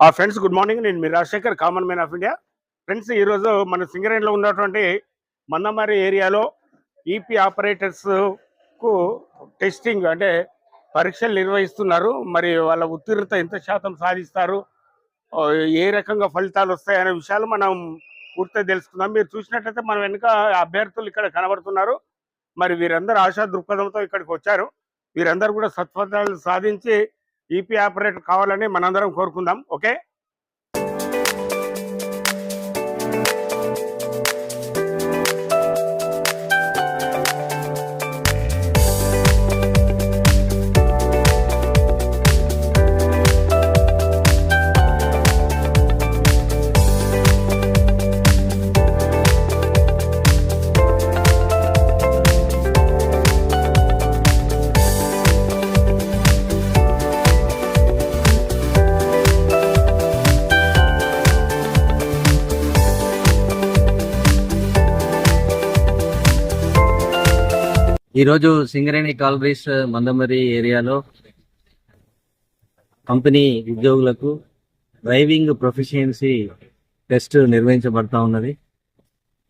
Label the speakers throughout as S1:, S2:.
S1: ఆ friends good morning నేను మీ Rajasekhar common man of India friends ఈరోజు మన సింగరేణిలో ఉన్నటువంటి మన్నమారి ఏరియాలో ఈపీ ఆపరేటర్స్కు టెస్టింగ్ అంటే పరీక్షలు నిర్వహిస్తున్నారు. మరి వాళ్ళ ఉత్తీర్ణత ఎంత శాతం సాధిస్తారు? ఏ రకంగా ఫలితాలు వస్తాయనే విషయాలు మనం పూర్తిగా తెలుసుకుందాం. మీరు చూసినట్లయితే మన వెనుక అభ్యర్థులు ఇక్కడ కనబడుతున్నారు. మరి వీరందరూ ఆశా దృక్పథంతో ఇక్కడికి వచ్చారు. వీరందరూ కూడా సత్ఫలితాలు సాధించి ఈపీ ఆపరేటర్ కావాలని మనందరం కోరుకుందాం. ఓకే
S2: ఈరోజు సింగరేణి కాలరీస్ మందమరి ఏరియాలో కంపెనీ ఉద్యోగులకు డ్రైవింగ్ ప్రొఫిషియన్సీ టెస్ట్ నిర్వహించబడతా ఉన్నది.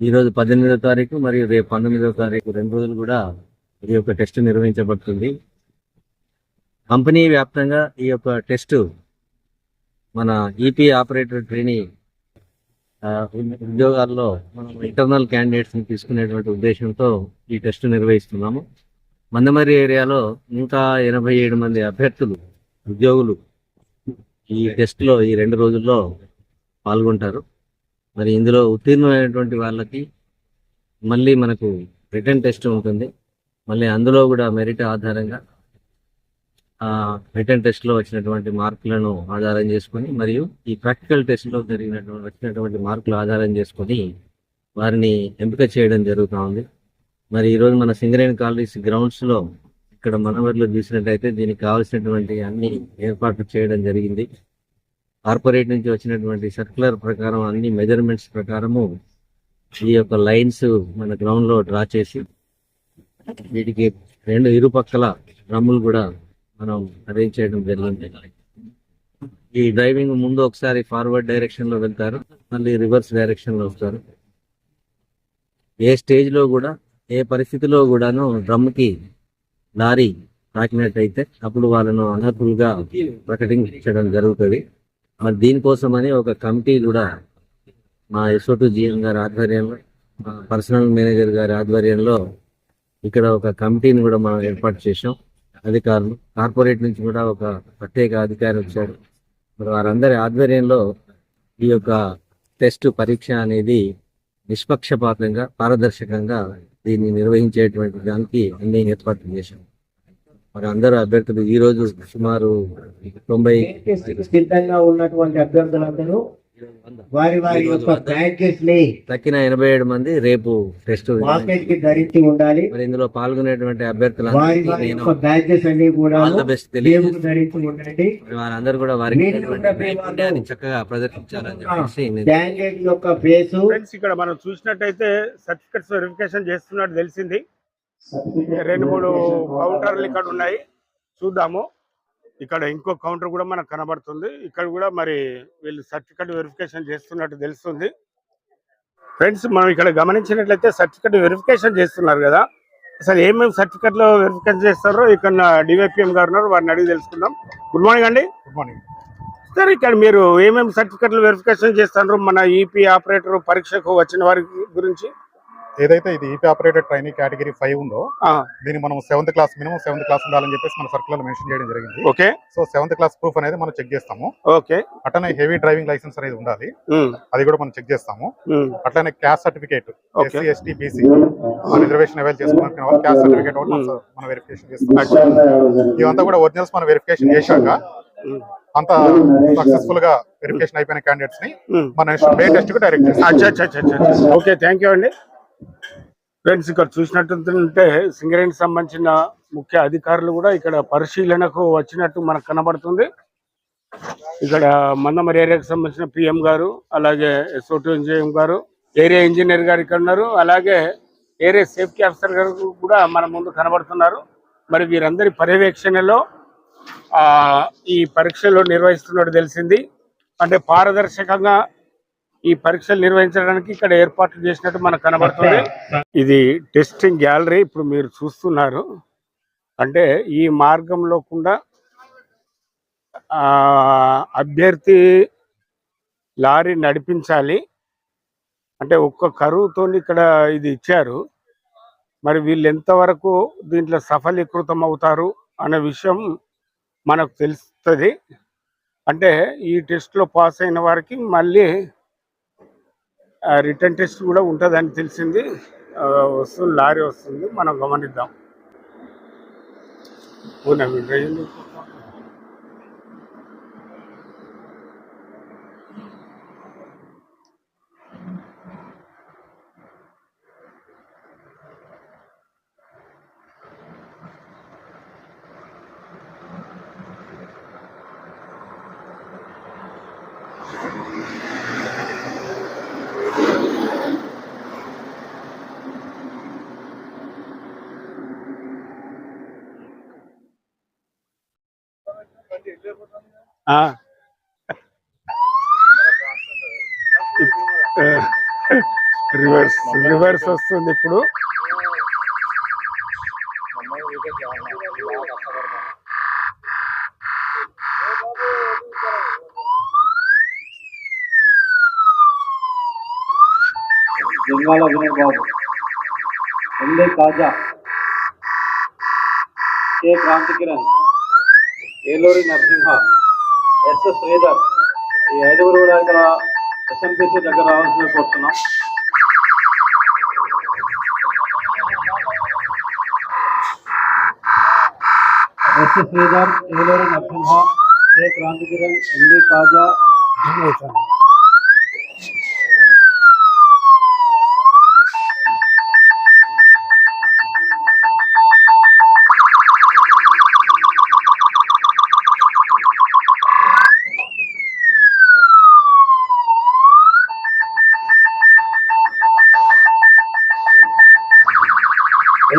S2: ఈరోజు పద్దెనిమిదో తారీఖు మరియు రేపు పంతొమ్మిదో తారీఖు రెండు రోజులు కూడా ఈ యొక్క టెస్ట్ నిర్వహించబడుతుంది. కంపెనీ వ్యాప్తంగా ఈ యొక్క టెస్ట్ మన ఈపీ ఆపరేటర్ ట్రైనింగ్ ఉద్యోగాల్లో మనం ఇంటర్నల్ క్యాండిడేట్స్ని తీసుకునేటువంటి ఉద్దేశంతో ఈ టెస్ట్ నిర్వహిస్తున్నాము. మందమరి ఏరియాలో నూట ఎనభై ఏడు మంది అభ్యర్థులు ఉద్యోగులు ఈ టెస్ట్లో ఈ రెండు రోజుల్లో పాల్గొంటారు. మరి ఇందులో ఉత్తీర్ణమైనటువంటి వాళ్ళకి మళ్ళీ మనకు రిటర్న్ టెస్ట్ ఉంటుంది. మళ్ళీ అందులో కూడా మెరిట్ ఆధారంగా రిటర్న్ టెస్ట్లో వచ్చినటువంటి మార్కులను ఆధారం చేసుకొని మరియు ఈ ప్రాక్టికల్ టెస్ట్లో జరిగినటువంటి వచ్చినటువంటి మార్కులు ఆధారం చేసుకొని వారిని ఎంపిక చేయడం జరుగుతూ ఉంది. మరి ఈరోజు మన సింగరేణి కాలేజ్ గ్రౌండ్స్లో ఇక్కడ మనవర్లు చూసినట్టయితే దీనికి కావాల్సినటువంటి అన్ని ఏర్పాట్లు చేయడం జరిగింది. కార్పొరేట్ నుంచి వచ్చినటువంటి సర్క్యులర్ ప్రకారం అన్ని మెజర్మెంట్స్ ప్రకారము ఈ యొక్క లైన్స్ మన గ్రౌండ్లో డ్రా చేసి వీటికి రెండు ఇరుపక్కల డ్రమ్ములు కూడా మనం అరేంజ్ చేయడం జరిగింది. ఈ డ్రైవింగ్ ముందు ఒకసారి ఫార్వర్డ్ డైరెక్షన్లో వెళ్తారు మళ్ళీ రివర్స్ డైరెక్షన్లో వస్తారు. ఏ స్టేజ్లో కూడా ఏ పరిస్థితిలో కూడాను డ్రమ్కి లారీ తాకినట్టయితే అప్పుడు వాళ్ళను అనర్హులుగా ప్రకటించడం జరుగుతుంది. మరి దీనికోసమని ఒక కమిటీ కూడా మా ఎస్ఓటు జిఎం గారి ఆధ్వర్యంలో పర్సనల్ మేనేజర్ గారి ఆధ్వర్యంలో ఇక్కడ ఒక కమిటీని కూడా మనం ఏర్పాటు చేసాం అధికారులు. కార్పొరేట్ నుంచి కూడా ఒక ప్రత్యేక అధికారి వచ్చాడు మరి వారందరి ఆధ్వర్యంలో ఈ యొక్క టెస్ట్ పరీక్ష అనేది నిష్పక్షపాతంగా పారదర్శకంగా దీన్ని నిర్వహించేటువంటి దానికి అన్ని ఏర్పాట్లు చేశాం మరి అందరూ అభ్యర్థులు ఈ రోజు సుమారు తొంభై
S3: సిద్ధంగా ఉన్నటువంటి అభ్యర్థులందరూ వారి వారి యొక్క ని
S2: తక్కిన ఎనభై ఏడు మంది రేపు
S3: టెస్ట్కి ధరించి ఉండాలి.
S2: మరి ఇందులో పాల్గొనేటువంటి
S3: వారి వారి యొక్క అన్ని కూడా
S2: బెస్ట్
S3: ధరించి ఉండండి.
S2: మరి వారందరూ కూడా వారికి
S3: వాళ్ళు-
S2: చక్కగా ప్రదర్శించాలని చెప్పేసి నేను
S3: క్యాండిడేట్ యొక్క ఫేసు
S1: ఫ్రెండ్స్ ఇక్కడ మనం చూసినట్టయితే సర్టిఫికెట్స్ వెరిఫికేషన్ చేస్తున్నట్టు తెలిసింది. రెండు మూడు కౌంటర్లు ఇక్కడ ఉన్నాయి. చూద్దాము. ఇక్కడ ఇంకో కౌంటర్ కూడా మనకు కనబడుతుంది. ఇక్కడ కూడా మరి వీళ్ళు సర్టిఫికెట్ వెరిఫికేషన్ చేస్తున్నట్టు తెలుస్తుంది. ఫ్రెండ్స్ మనం ఇక్కడ గమనించినట్లయితే సర్టిఫికెట్ వెరిఫికేషన్ చేస్తున్నారు కదా. అసలు ఏమేమి సర్టిఫికెట్లు వెరిఫికేషన్ చేస్తారో ఇక్కడ డివైపిఎం గారు ఉన్నారు. వారిని అడిగి తెలుసుకుందాం. గుడ్ మార్నింగ్ అండి.
S4: గుడ్ మార్నింగ్
S1: సార్ ఇక్కడ మీరు ఏమేమి సర్టిఫికెట్లు వెరిఫికేషన్ చేస్తున్నారు మన ఈపీ ఆపరేటర్ పరీక్షకు వచ్చిన వారి గురించి
S4: ఏదైతే ఇది EP operator training category five ఉందో
S1: ఆ,
S4: దీన్ని మనం seventh class minimum seventh class ఉండాలని చెప్పేసి మన సర్కులర్ మెన్షన్ చేయడం జరిగింది.
S1: Okay.
S4: So seventh class proof అనేది మనం చెక్ చేస్తాము.
S1: ఓకే.
S4: అట్లనే హెవీ డ్రైవింగ్ లైసెన్స్ అనేది ఉండాలి. అది కూడా మనం చెక్ చేస్తాము. అట్లనే caste certificate. SC ST BC reservation avail చేసుకున్న వాళ్ళు క్యాస్ట్ సర్టిఫికేట్ మనం- మనం వెరిఫికేషన్ చేస్తాం. ఇవంతా కూడా ఒరిజినల్స్ మనం వెరిఫికేషన్ చేశాక అంత సక్సెస్ఫుల్గా వెరిఫికేషన్ అయిపోయిన
S1: క్యాండిడేట్స్ని.
S4: మన డే టెస్ట్కు డైరెక్ట్ చేస్తాం
S1: అచ్చా అచ్చా అచ్చా అచ్చా. ఓకే థ్యాంక్ యూ అండి. ఫ్రెండ్స్ ఇక్కడ చూసినట్టుంటే సింగరేణి సంబంధించిన ముఖ్య అధికారులు కూడా ఇక్కడ పరిశీలనకు వచ్చినట్టు మనకు కనబడుతుంది. ఇక్కడ మందమరి ఏరియాకి సంబంధించిన పిఎం గారు అలాగే ఎస్ఓటీ ఇంజనీర్ గారు ఏరియా ఇంజనీర్ గారు ఇక్కడ ఉన్నారు. అలాగే ఏరియా సేఫ్టీ ఆఫీసర్ గారు కూడా మన ముందు కనబడుతున్నారు. మరి వీరందరి పర్యవేక్షణలో ఆ, ఈ పరీక్షలు నిర్వహిస్తున్నట్టు తెలిసింది. అంటే పారదర్శకంగా ఈ పరీక్షలు నిర్వహించడానికి ఇక్కడ ఏర్పాట్లు చేసినట్టు మనకు కనబడుతుంది. ఇది టెస్టింగ్ గ్యాలరీ ఇప్పుడు మీరు చూస్తున్నారు. అంటే ఈ మార్గంలో కూడా అభ్యర్థి లారీ నడిపించాలి. అంటే ఒక్క కరువుతో ఇక్కడ ఇది ఇచ్చారు. మరి వీళ్ళు ఎంతవరకు దీంట్లో సఫలీకృతం అవుతారు అనే విషయం మనకు తెలుస్తుంది. అంటే ఈ టెస్ట్లో పాస్ అయిన వారికి మళ్ళీ రిటర్న్ టెస్ట్ కూడా ఉంటుందని తెలిసింది. వస్తుంది లారీ వస్తుంది మనం గమనిద్దాం. అవునా రివర్స్ రివర్స్ వస్తుంది ఇప్పుడు.
S5: Lingala Vinay Babu. LA Kaja K. Kranthi Kiran Eluri Narasimha S Sridhar. ఈ ఐదుగురు దగ్గర ఇక్కడ దగ్గర రావాల్సింది కోరుతున్నాం. S Sridhar Eluri Narasimha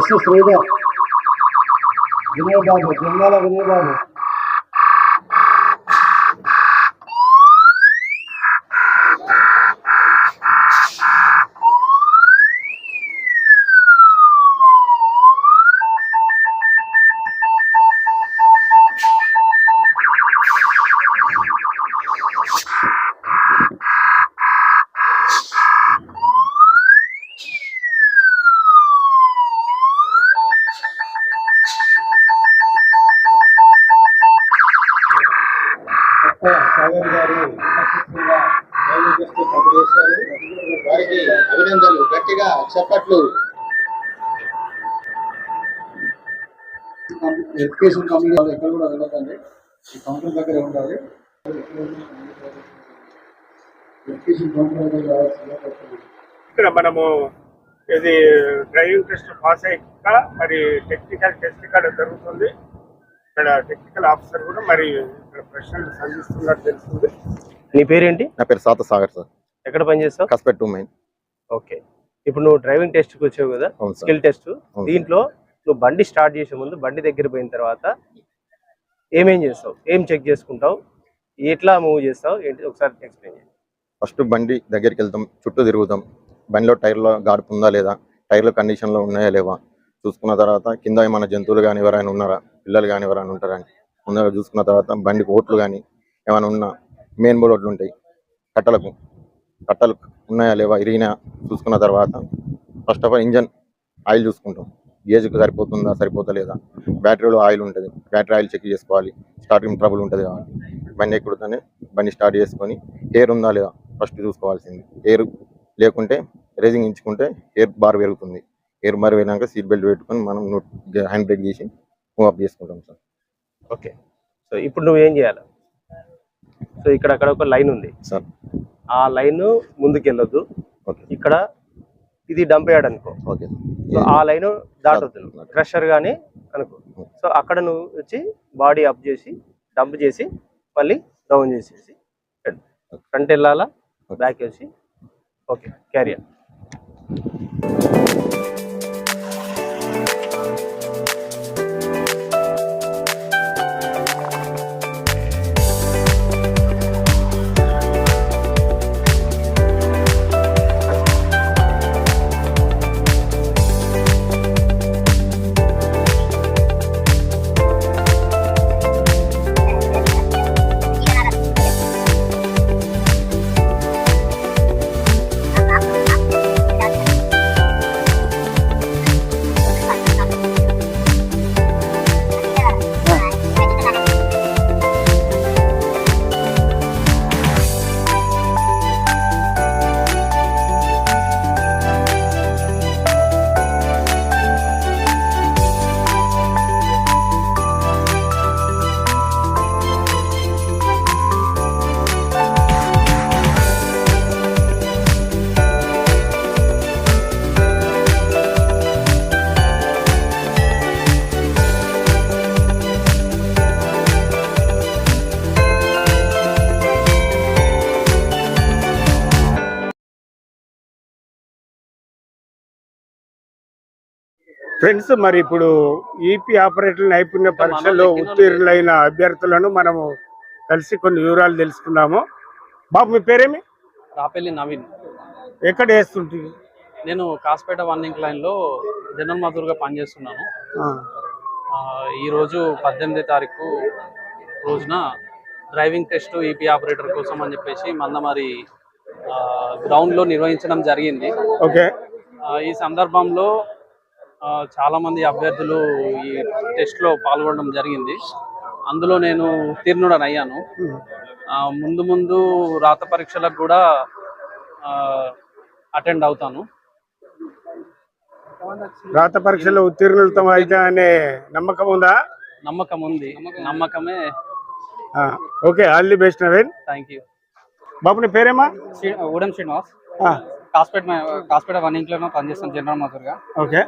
S5: K Kranthi Kiran LA Kaja S Sridhar Vinay Babu Jangala Vinay Babu Sagar గారు సక్సెస్ఫుల్గా రైల్వే టెస్ట్
S6: వారికి అభినందనలు. గట్టిగా చప్పట్లు.
S5: ఎడ్యుకేషన్ కంపెనీ వాళ్ళు ఎక్కడ కూడా వెళ్ళకండి. ఈ కంపెనీ దగ్గర ఉండాలి. ఎడ్యుకేషన్
S1: ఇక్కడ మనము ఇది డ్రైవింగ్ టెస్ట్ పాస్ అయ్యాక మరి టెక్నికల్ టెస్ట్ ఇక్కడ జరుగుతుంది. ఇక్కడ టెక్నికల్ ఆఫీసర్ కూడా మరి ఇక్కడ ప్రశ్నలు సంధిస్తున్నట్టు తెలుస్తుంది.
S7: నీ పేరేంటి?
S6: నా పేరు సాత సాగర్ సార్.
S7: ఎక్కడ పని చేస్తావు?
S6: Kasipet two mine
S7: okay. ఇప్పుడు నువ్వు డ్రైవింగ్ టెస్ట్కి వచ్చావు కదా?
S6: అవును సార్.
S7: Skill test. దీంట్లో నువ్వు బండి స్టార్ట్ చేసే ముందు బండి దగ్గర పోయిన తర్వాత ఏమేం చేస్తావు? ఏం చెక్ చేసుకుంటావు? ఎట్లా మూవ్ చేస్తావు? ఏంటి? ఒకసారి ఎక్స్ప్లెయిన్ చేయి.
S6: ఫస్ట్ బండి దగ్గరికి వెళ్తాం చుట్టూ తిరుగుతాం. బండిలో టైర్లో గాడుపు ఉందా లేదా? టైర్లు కండిషన్లో ఉన్నాయా లేవా? చూసుకున్న తర్వాత కింద ఏమైనా జంతువులు కానీ ఎవరైనా ఉన్నారా? పిల్లలు కానీ ఎవరైనా ఉంటారని ముందుగా చూసుకున్న తర్వాత బండికి ఓట్లు కానీ ఏమైనా ఉన్నా మెయిన్ బోర్డు ఓట్లు ఉంటాయి. కట్టలకు. కట్టలు ఉన్నాయా లేవా ఇరిగినా చూసుకున్న తర్వాత first of all engine oil చూసుకుంటాం. గేజ్కి సరిపోతుందా సరిపోతలేదా బ్యాటరీలో ఆయిల్ ఉంటుంది. బ్యాటరీ ఆయిల్ చెక్ చేసుకోవాలి. స్టార్టింగ్ ట్రబుల్ ఉంటుంది కాబట్టి. బండి ఎక్కుడుతూనే బండి స్టార్ట్ చేసుకొని ఎయిర్ ఉందా లేదా ఫస్ట్ చూసుకోవాల్సింది. ఎయిర్ లేకుంటే రేజింగ్ ఇచ్చుకుంటే ఎయిర్ బార్ పెరుగుతుంది. ఎయిర్ బార్ పెరిగినాక సీట్ బెల్ట్ పెట్టుకొని మనం హ్యాండ్ బ్రేక్ చేసి అప్ చేసుకుంటాం సార్.
S7: ఓకే. సో ఇప్పుడు నువ్వు ఏం చేయాలి? సో ఇక్కడ అక్కడ ఒక లైన్ ఉంది.
S6: సార్.
S7: ఆ లైన్ ముందుకు వెళ్ళొద్దు
S6: ఓకే.
S7: ఇక్కడ ఇది డంప్ యార్డ్ అనుకో.
S6: ఓకే
S7: సో ఆ లైన్ దాటొద్దు. క్రషర్ కానీ అనుకో సో అక్కడ నువ్వు వచ్చి బాడీ అప్ చేసి డంప్ చేసి మళ్ళీ డౌన్ చేసేసి ఫ్రంట్ వెళ్ళాలా? బ్యాక్ వచ్చి ఓకే. క్యారియర్
S1: ఫ్రెండ్స్ మరి ఇప్పుడు ఈపీ ఆపరేటర్ నైపుణ్య పరీక్షలో ఉత్తీర్ణులైన అభ్యర్థులను మనము కలిసి కొన్ని వివరాలు తెలుసుకుందాము బాబు మీ పేరేమి?
S8: రాపెల్లి నవీన్.
S1: ఎక్కడ వేస్తుంటుంది
S8: నేను కాస్పేట వన్ ఇంక్ లైన్లో జనరల్ మజూర్గా పనిచేస్తున్నాను. ఆ, ఈరోజు పద్దెనిమిది తారీఖు రోజున డ్రైవింగ్ టెస్ట్ ఈపీ ఆపరేటర్ కోసం అని చెప్పేసి మందమరి గ్రౌండ్లో నిర్వహించడం జరిగింది.
S1: ఓకే.
S8: ఈ సందర్భంలో చాలా మంది అభ్యర్థులు ఈ టెస్ట్లో పాల్గొనడం జరిగింది. అందులో నేను ఉత్తీర్ణుడని అయ్యాను. ఆ, ముందు ముందు రాత పరీక్షలకు కూడా అటెండ్ అవుతాను.
S1: రాత పరీక్షలో ఉత్తీర్ణులతో అయితే అనే నమ్మకం ఉందా?
S8: నమ్మకం ఉంది. నమ్మకమే.
S1: Okay all the best Naveen.
S8: Thank you
S1: బాబు నీ పేరేమా
S9: ఊడెం శ్రీనివాస్.
S1: ఆ,
S9: కాస్పేట్ కాస్పేట వన్ ఇంట్లో పనిచేస్తాను జనరల్ మాధుర్గా.
S1: ఓకే.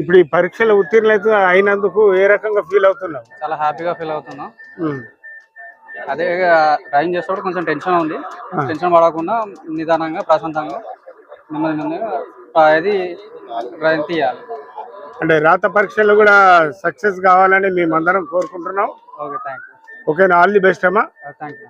S1: ఇప్పుడు ఈ పరీక్షలో ఉత్తీర్ణులైతే అయినందుకు ఏ రకంగా ఫీల్ అవుతున్నావు?
S9: చాలా హ్యాపీగా ఫీల్ అవుతున్నా. అదే డ్రైవింగ్ చేసేటప్పుడు కొంచెం టెన్షన్ ఉంది. టెన్షన్ పడకుండా నిదానంగా ప్రశాంతంగా నెమ్మది నెమ్మదిగా అది డ్రైవింగ్ తీయాలి.
S1: అంటే రాత పరీక్షలు కూడా సక్సెస్ కావాలని మేమందరం కోరుకుంటున్నాం.
S9: ఓకే థ్యాంక్ యూ
S1: ఓకేనా? ఆల్ ది బెస్ట్ అమ్మా.
S9: Thank you